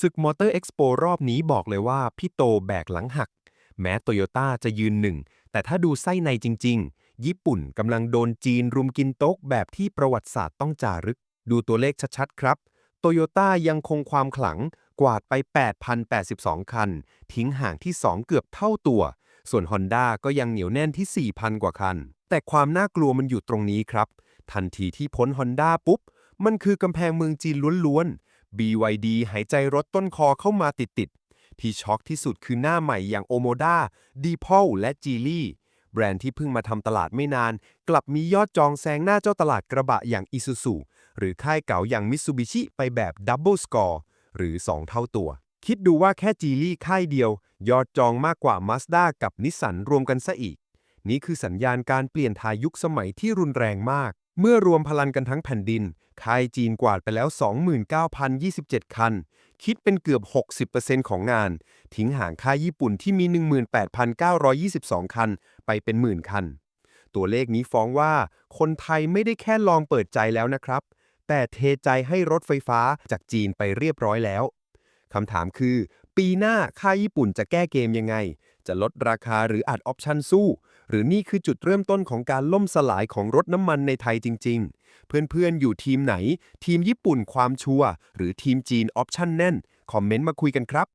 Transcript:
ศึกมอเตอร์เอ็กซ์โปรอบนี้บอกเลยว่าพี่โตแบกหลังหัก แม้โตโยต้าจะยืนหนึ่ง แต่ถ้าดูไส้ในจริง ๆ ญี่ปุ่นกำลังโดนจีนรุมกินโต๊ะแบบที่ประวัติศาสตร์ต้องจารึก ดูตัวเลขชัดๆ ครับโตโยต้ายังคงความขลังกวาดไป 8,082 คัน ทิ้งห่างที่ 2 เกือบเท่าตัว ส่วน Honda ก็ยังเหนียวแน่นที่ 4,000 กว่าคัน แต่ความน่ากลัวมันอยู่ตรงนี้ครับ ทันทีที่พ้น Honda ปุ๊บ มันคือกำแพงเมืองจีนล้วนๆ BYD หายใจรถต้นคอเข้ามาติดๆ ที่ช็อกที่สุดคือหน้าใหม่อย่าง Omoda, d e p o l และ Geely แบรนด์ที่เพิ่งมาทำตลาดไม่นาน กลับมียอดจองแซงหน้าเจ้าตลาดกระบะอย่าง Isuzu หรือค่ายเก่าอย่าง Mitsubishi ไปแบบ Double Score หรือ 2 เท่าตัว คิดดูว่าแค่ Geely ค่ายเดียว ยอดจองมากกว่า Mazda กับ Nissan รวมกันซะอีก นี่คือสัญญาณการเปลี่ยนทายุคสมัยที่รุนแรงมาก เมื่อรวมพลังกันทั้งแผ่นดิน ค่ายจีนกวาดไปแล้ว 29,027 คัน คิดเป็นเกือบ 60%ของงาน ทิ้งห่างค่ายญี่ปุ่นที่มี 18,922 คัน ไปเป็นหมื่นคัน ตัวเลขนี้ฟ้องว่าคนไทยไม่ได้แค่ลองเปิดใจแล้วนะครับ แต่เทใจให้รถไฟฟ้าจากจีนไปเรียบร้อยแล้ว คำถามคือ ปีหน้าค่ายญี่ปุ่นจะแก้เกมยังไง จะลดราคาหรืออัดออปชั่นสู้ หรือนี่คือจุดเริ่มต้นของการล่มสลายของรถน้ำมันในไทยจริง ๆ เพื่อนๆ อยู่ทีมไหน ทีมญี่ปุ่นความชัว หรือทีมจีนออปชั่นแน่น คอมเมนต์มาคุยกันครับ